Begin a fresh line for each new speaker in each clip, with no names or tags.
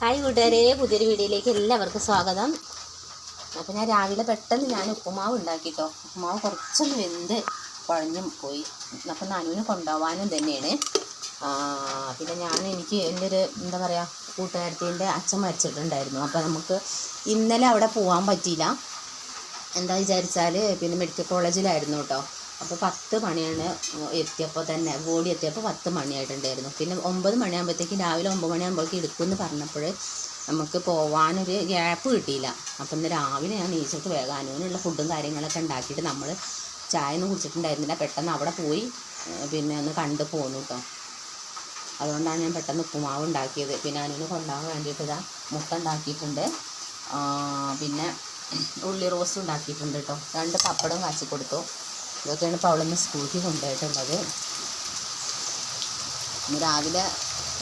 Hi കൂട്ടുകാരെ പുതിയൊരു വീഡിയോയിലേക്ക് എല്ലാവർക്കും സ്വാഗതം. അപ്പോൾ ഞാൻ രാവിലെ പെട്ടെന്ന് ഞാൻ ഉപ്പുമാവ് ഉണ്ടാക്കിട്ടോ. ഉപ്പുമാവ് കുറച്ചൊന്ന് വെന്ത് കുഴഞ്ഞും പോയി. അപ്പം നനുവിന് കൊണ്ടുപോകാനും തന്നെയാണ്. പിന്നെ ഞാൻ എനിക്ക് എന്റെ ഒരു എന്താ പറയുക കൂട്ടുകാരത്തിന്റെ അച്ഛൻ മരിച്ചിട്ടുണ്ടായിരുന്നു. അപ്പോൾ നമുക്ക് ഇന്നലെ അവിടെ പോകാൻ പറ്റിയില്ല. എന്താ വിചാരിച്ചാൽ പിന്നെ മെഡിക്കൽ കോളേജിലായിരുന്നു കേട്ടോ. അപ്പോൾ പത്ത് മണിയാണ് എത്തിയപ്പോൾ തന്നെ ബോഡി എത്തിയപ്പോൾ പത്ത് മണിയായിട്ടുണ്ടായിരുന്നു. പിന്നെ ഒമ്പത് മണിയാകുമ്പോഴത്തേക്കും രാവിലെ ഒമ്പത് മണിയാകുമ്പോഴേക്കും എടുക്കുമെന്ന് പറഞ്ഞപ്പോൾ നമുക്ക് പോവാനൊരു ഗ്യാപ്പ് കിട്ടിയില്ല. അപ്പം ഇന്ന് രാവിലെ ഞാൻ നീച്ചിട്ട് വേഗം അനുവിനുള്ള ഫുഡും കാര്യങ്ങളൊക്കെ ഉണ്ടാക്കിയിട്ട് നമ്മൾ ചായ ഒന്നും കുടിച്ചിട്ടുണ്ടായിരുന്നില്ല. പെട്ടെന്ന് അവിടെ പോയി പിന്നെ ഒന്ന് കണ്ട് പോന്നു കേട്ടോ അതുകൊണ്ടാണ് ഞാൻ പെട്ടെന്ന് ഉപ്പുമാവ് ഉണ്ടാക്കിയത്. പിന്നെ അനുവിന് കൊണ്ടാകാൻ വേണ്ടിയിട്ട് ഇതാ മുട്ട ഉണ്ടാക്കിയിട്ടുണ്ട്. പിന്നെ ഉള്ളി റോസ്റ്റ് ഉണ്ടാക്കിയിട്ടുണ്ട് കേട്ടോ രണ്ട് പപ്പടം കാച്ചി കൊടുത്തു. ഇതൊക്കെയാണ് ഇപ്പോൾ അവിടെ നിന്ന് സ്കൂട്ടി കൊണ്ടുപോയിട്ടുള്ളത്. ഇന്ന് രാവിലെ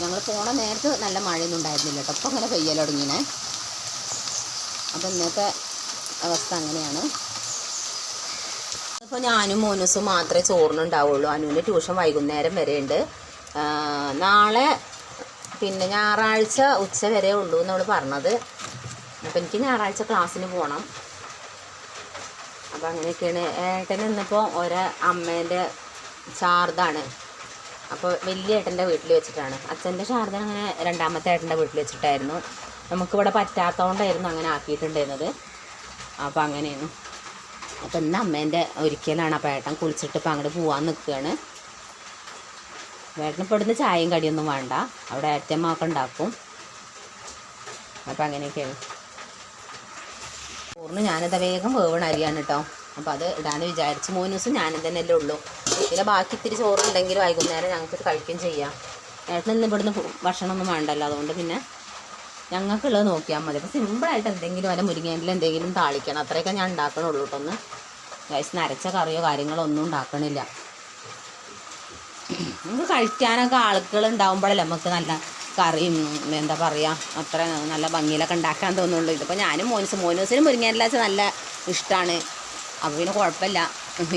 ഞങ്ങൾ പോണ നേരത്ത് നല്ല മഴയൊന്നും ഉണ്ടായിരുന്നില്ല കേട്ടോ. അപ്പോൾ അങ്ങനെ പെയ്യൽ തുടങ്ങിയേ. അപ്പോൾ ഇന്നത്തെ അവസ്ഥ അങ്ങനെയാണ്. ഇപ്പോൾ ഞാനും മോനൂസും മാത്രമേ ചോറിനുണ്ടാവുള്ളൂ. അനുവിന് ട്യൂഷൻ വൈകുന്നേരം വരെ ഉണ്ട് നാളെ പിന്നെ ഞായറാഴ്ച ഉച്ച വരെ ഉള്ളൂ എന്നവൾ പറഞ്ഞത്. അപ്പോൾ എനിക്ക് ഞായറാഴ്ച ക്ലാസ്സിന് പോകണം അപ്പോൾ അങ്ങനെയൊക്കെയാണ്. ഏട്ടൻ ഇന്നിപ്പോൾ ഒരേ അമ്മേന്റെ ശാരദാണ്. അപ്പോൾ വലിയ ഏട്ടന്റെ വീട്ടിൽ വെച്ചിട്ടാണ്. അച്ഛന്റെ ശാരദ അങ്ങനെ രണ്ടാമത്തെ ഏട്ടന്റെ വീട്ടിൽ വെച്ചിട്ടായിരുന്നു. നമുക്കിവിടെ പറ്റാത്തതുകൊണ്ടായിരുന്നു അങ്ങനെ ആക്കിയിട്ടുണ്ടായിരുന്നത്. അപ്പോൾ അങ്ങനെയാണ്. അപ്പോൾ ഇന്ന് അമ്മേന്റെ ഒരിക്കലാണ്. അപ്പോൾ ഏട്ടൻ കുളിച്ചിട്ട് ഇപ്പോൾ അങ്ങോട്ട് പോകാൻ നിൽക്കുകയാണ് ഏട്ടന് ഇപ്പോൾ ഇവിടുന്ന് ചായയും കടിയൊന്നും വേണ്ട. അവിടെ ഏറ്റമ്മൊക്കെ ഉണ്ടാക്കും. അപ്പോൾ അങ്ങനെയൊക്കെയാണ്. ചോറിന് ഞാനത് വേഗം വേവണ അരിയാണ് കേട്ടോ അപ്പോൾ അത് ഇടാന്ന് വിചാരിച്ച് മൂന്ന് ദിവസം ഞാനും തന്നെ അല്ലേ ഉള്ളൂ. പിന്നെ ബാക്കി ഇത്തിരി ചോറുണ്ടെങ്കിൽ വൈകുന്നേരം ഞങ്ങൾക്ക് കഴിക്കുകയും ചെയ്യാം. ഏട്ടൻ ഇന്ന് ഇവിടുന്ന് ഭക്ഷണമൊന്നും വേണ്ടല്ലോ. അതുകൊണ്ട് പിന്നെ ഞങ്ങൾക്കുള്ളത് നോക്കിയാൽ മതി. അപ്പോൾ സിമ്പിളായിട്ട് എന്തെങ്കിലും വല്ല മുരിങ്ങേന്റെ എന്തെങ്കിലും താളിക്കണം. അത്രയൊക്കെ ഞാൻ ഉണ്ടാക്കണുള്ളൂ കേട്ടോ ഒന്ന്. ഗൈസ് നരച്ച കറിയോ കാര്യങ്ങളോ ഒന്നും ഉണ്ടാക്കണില്ല. നമുക്ക് കഴിക്കാനൊക്കെ ആളുകൾ ഉണ്ടാകുമ്പോഴല്ലേ നമുക്ക് നല്ല കറിയും എന്താ പറയുക അത്ര നല്ല ഭംഗിയിലൊക്കെ ഉണ്ടാക്കാൻ തോന്നുള്ളൂ ഇതിപ്പോൾ ഞാനും മോനസ് മോനൂസിനും മുരിങ്ങയിലാച്ച നല്ല ഇഷ്ടമാണ് അപ്പോൾ പിന്നെ കുഴപ്പമില്ല.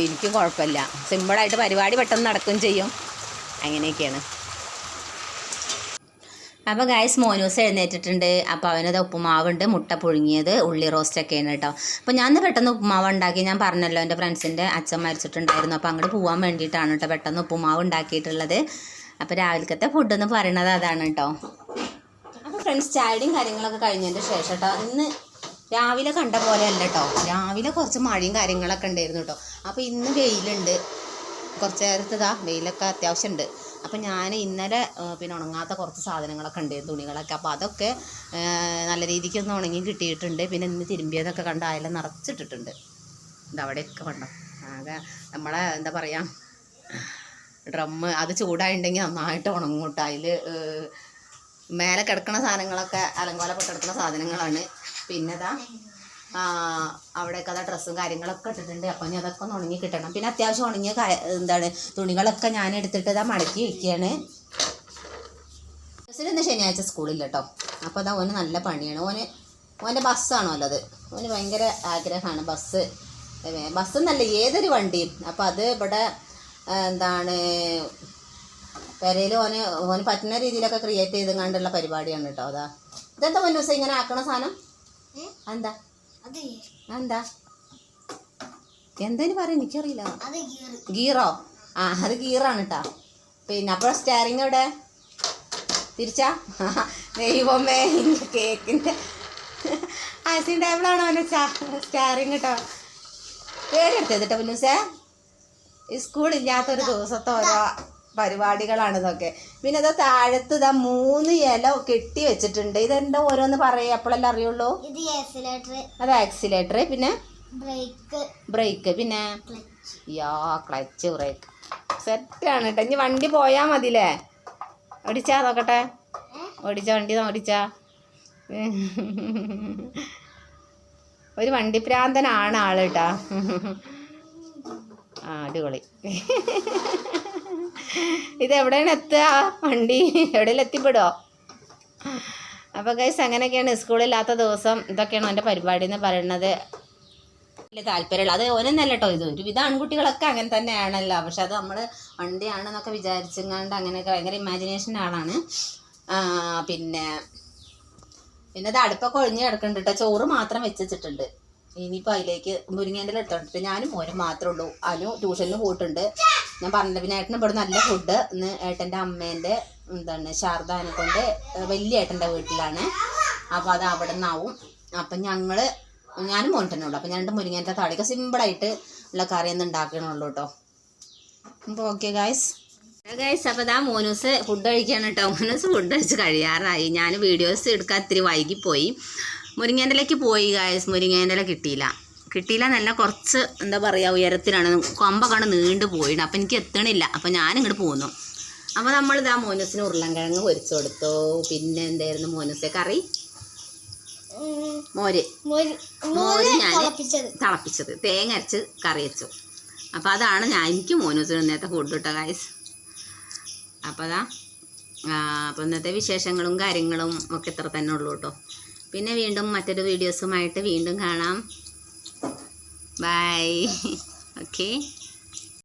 എനിക്കും കുഴപ്പമില്ല. സിമ്പിളായിട്ട് പരിപാടി പെട്ടെന്ന് നടക്കുകയും ചെയ്യും. അങ്ങനെയൊക്കെയാണ്. അപ്പോൾ ഗായസ് മോനൂസ് എഴുന്നേറ്റിട്ടുണ്ട്. അപ്പോൾ അവനത് ഉപ്പുമാവുണ്ട് മുട്ട പുഴുങ്ങിയത് ഉള്ളി റോസ്റ്റൊക്കെയാണ് കേട്ടോ. അപ്പോൾ ഞാൻ പെട്ടെന്ന് ഉപ്പുമാവ് ഉണ്ടാക്കി. ഞാൻ പറഞ്ഞല്ലോ എന്റെ ഫ്രണ്ട്സിന്റെ അച്ഛൻ മരിച്ചിട്ടുണ്ടായിരുന്നു. അപ്പോൾ അങ്ങോട്ട് പോകാൻ വേണ്ടിയിട്ടാണ് കേട്ടോ പെട്ടെന്ന് ഉപ്പുമാവ് ഉണ്ടാക്കിയിട്ടുള്ളത്. അപ്പോൾ രാവിലത്തെ ഫുഡ് എന്ന് പറയുന്നത് അതാണ് കേട്ടോ അപ്പോൾ ഫ്രണ്ട്സ് ചായയും കാര്യങ്ങളൊക്കെ കഴിഞ്ഞതിന്റെ ശേഷം കേട്ടോ ഇന്ന് രാവിലെ കണ്ട പോലെ അല്ല കേട്ടോ രാവിലെ കുറച്ച് മഴയും കാര്യങ്ങളൊക്കെ ഉണ്ടായിരുന്നു കേട്ടോ അപ്പോൾ ഇന്ന് വെയിലുണ്ട്. കുറച്ച് നേരത്തതാ വെയിലൊക്കെ അത്യാവശ്യമുണ്ട് അപ്പം ഞാൻ ഇന്നലെ പിന്നെ ഉണങ്ങാത്ത കുറച്ച് സാധനങ്ങളൊക്കെ ഉണ്ട് തുണികളൊക്കെ. അപ്പോൾ അതൊക്കെ നല്ല രീതിക്ക് ഒന്ന് ഉണങ്ങി കിട്ടിയിട്ടുണ്ട്. പിന്നെ ഇന്ന് തിരുമ്പിയതൊക്കെ കണ്ട അയല നിറച്ചിട്ടിട്ടുണ്ട്. ഇതവിടെയൊക്കെ കണ്ടോ ആകെ നമ്മളെ എന്താ പറയുക ഡ്രമ്മ് അത് ചൂടായിട്ടുണ്ടെങ്കിൽ നന്നായിട്ട് ഉണങ്ങും കേട്ടോ അതിൽ മേലെ കിടക്കുന്ന സാധനങ്ങളൊക്കെ അലങ്കോല പൊട്ടെടുക്കുന്ന സാധനങ്ങളാണ്. പിന്നെ ഇതാ അവിടെയൊക്കെ അതാ ഡ്രസ്സും കാര്യങ്ങളൊക്കെ ഇട്ടിട്ടുണ്ട്. അപ്പം ഞാൻ അതൊക്കെ ഒന്ന് ഉണങ്ങി കിട്ടണം. പിന്നെ അത്യാവശ്യം ഉണങ്ങിയ എന്താണ് തുണികളൊക്കെ ഞാൻ എടുത്തിട്ട് ഇതാ മടക്കി വയ്ക്കുകയാണ് ബസ്സിൽ ഇന്ന് ശനിയാഴ്ച സ്കൂളില്ല കേട്ടോ അപ്പോൾ അതാ ഓന് നല്ല പണിയാണ്. ഓന് ഓന്റെ ബസ്സാണോ അല്ലത്? ഓന് ഭയങ്കര ആഗ്രഹമാണ് ബസ്. ബസ് എന്നല്ല ഏതൊരു വണ്ടിയും. അപ്പോൾ അത് ഇവിടെ എന്താണ് പെരയിൽ ഓന് ഓന് പറ്റുന്ന രീതിയിലൊക്കെ ക്രിയേറ്റ് ചെയ്ത് കണ്ടുള്ള പരിപാടിയാണ് കേട്ടോ അതാ. ഇതെന്താ മുൻ ദിവസം ഇങ്ങനെ ആക്കണ സാധനം? എന്താ? എന്താ? എന്തേലും പറയാം എനിക്കറിയില്ല.
ഗീറ്.
ആ അത് ഗീറാണ് കേട്ടോ പിന്നെ അപ്പോൾ സ്റ്റാറിങ് എവിടെ? തിരിച്ചാ? ദൈവമേ കേക്കിന്റെ ഐസിങ് ടേബിളാണോ അവന്റെ സ്റ്റാറിങ് കേട്ടോ പേരെടുത്തത് കേട്ടോ പുല്ലൂസേ ഈ സ്കൂളില്ലാത്തൊരു ദിവസത്തെ ഓരോ പരിപാടികളാണ് ഇതൊക്കെ പിന്നെ ഇത് താഴത്ത് ഇതാ മൂന്ന് ഇല കെട്ടി വെച്ചിട്ടുണ്ട്. ഇതെന്താ ഓരോന്ന് പറയാ? അപ്പോഴല്ലേ അറിയുള്ളൂ.
ഇത് ആക്സിലേറ്റർ
അത് ആക്സിലേറ്റർ പിന്നെ?
ബ്രേക്ക്
ബ്രേക്ക് പിന്നെ?
ക്ലച്ച്
യാ ക്ലച്ച് ബ്രേക്ക് സെറ്റാണ് കേട്ടോ ഇനി വണ്ടി പോയാൽ മതില്ലേ ഓടിച്ചാ നോക്കട്ടെ? ഓടിച്ച വണ്ടി ഓടിച്ചാ? ഒരു വണ്ടി പ്രാന്തനാണ് ആൾ കേട്ടാ ആ അടിപൊളി. ഇത് എവിടെയാണ് എത്തുക? വണ്ടി എവിടെയെങ്കിലും എത്തിപ്പെടുമോ അപ്പോൾ ഗൈസ് അങ്ങനെയൊക്കെയാണ് സ്കൂളില്ലാത്ത ദിവസം ഇതൊക്കെയാണ് എന്റെ പരിപാടി എന്ന് പറയുന്നത് വലിയ താല്പര്യമുള്ള അത് ഓനെന്നല്ല കേട്ടോ ഇത്. ഒരുവിധ ആൺകുട്ടികളൊക്കെ അങ്ങനെ തന്നെയാണല്ലോ. പക്ഷെ അത് നമ്മൾ വണ്ടിയാണെന്നൊക്കെ വിചാരിച്ചെങ്ങാണ്ട് അങ്ങനെയൊക്കെ ഭയങ്കര ഇമാജിനേഷൻ ആളാണ്. പിന്നെ പിന്നെ ഇത് അടുപ്പൊക്കെ ഒഴിഞ്ഞ് കിടക്കുന്നുണ്ട് കേട്ടോ ചോറ് മാത്രം വെച്ചിട്ടുണ്ട്. ഇനിയിപ്പോൾ അതിലേക്ക് മുരിങ്ങേന്റെ എടുത്തോണ്ടിട്ട് ഞാനും മോനും മാത്രമേ ഉള്ളൂ. അനു ട്യൂഷനിൽ പോയിട്ടുണ്ട്. ഞാൻ പറഞ്ഞില്ല പിന്നെ ഏട്ടന് ഇവിടെ നല്ല ഫുഡ് ഇന്ന് ഏട്ടന്റെ അമ്മേന്റെ എന്താണ് ശാരദാനെ കൊണ്ട് വലിയ ഏട്ടന്റെ വീട്ടിലാണ്. അപ്പോൾ അത് അവിടെ നിന്നാവും അപ്പം ഞങ്ങൾ ഞാനും മോൻ തന്നെ ഉള്ളൂ. അപ്പം ഞാൻ രണ്ട് മുരിങ്ങേന്റെ താടിക്ക് സിമ്പിളായിട്ട് ഉള്ള കറി ഒന്ന് ഉണ്ടാക്കണുള്ളൂ കേട്ടോ. അപ്പോൾ ഓക്കെ ഗായ്സ് ഗൈസ് അപ്പോൾ ഇതാ മോനൂസ് ഫുഡ് കഴിക്കാണ് കേട്ടോ. മോനൂസ് ഫുഡ് കഴിച്ച് കഴിയാറായി. ഞാൻ വീഡിയോസ് എടുക്കാൻ ഇത്തിരി വൈകിപ്പോയി. മുരിങ്ങേന്റെലേക്ക് പോയി ഗായസ് മുരിങ്ങേന്റെല കിട്ടിയില്ല. കിട്ടിയില്ല എന്നല്ല കുറച്ച് എന്താ പറയുക ഉയരത്തിലാണ്. കൊമ്പൊക്കെ നീണ്ടു പോയിട്ടുണ്ട് അപ്പം എനിക്ക് എത്തണില്ല. അപ്പം ഞാനിങ്ങോട്ട് പോന്നു. അപ്പോൾ നമ്മൾ ഇതാ മോനസിന് ഉരുളൻകിഴങ്ങ് പൊരിച്ചു കൊടുത്തു. പിന്നെ എന്തായിരുന്നു മോനസേ കറി? മോര്. മോര്.
ഞാൻ
തിളപ്പിച്ചത്. തേങ്ങ അരച്ച് കറി വെച്ചു. അപ്പോൾ അതാണ് ഞാൻ എനിക്ക് മോനൂസിന് ഇന്നത്തെ ഫുഡ് കിട്ടുക ഗായസ് അപ്പോൾ അതാ അപ്പോൾ ഇന്നത്തെ വിശേഷങ്ങളും കാര്യങ്ങളും ഒക്കെ ഇത്ര തന്നെ ഉള്ളൂ കേട്ടോ പിന്നെ വീണ്ടും മറ്റൊരു വീഡിയോസുമായിട്ട് വീണ്ടും കാണാം. Bye okay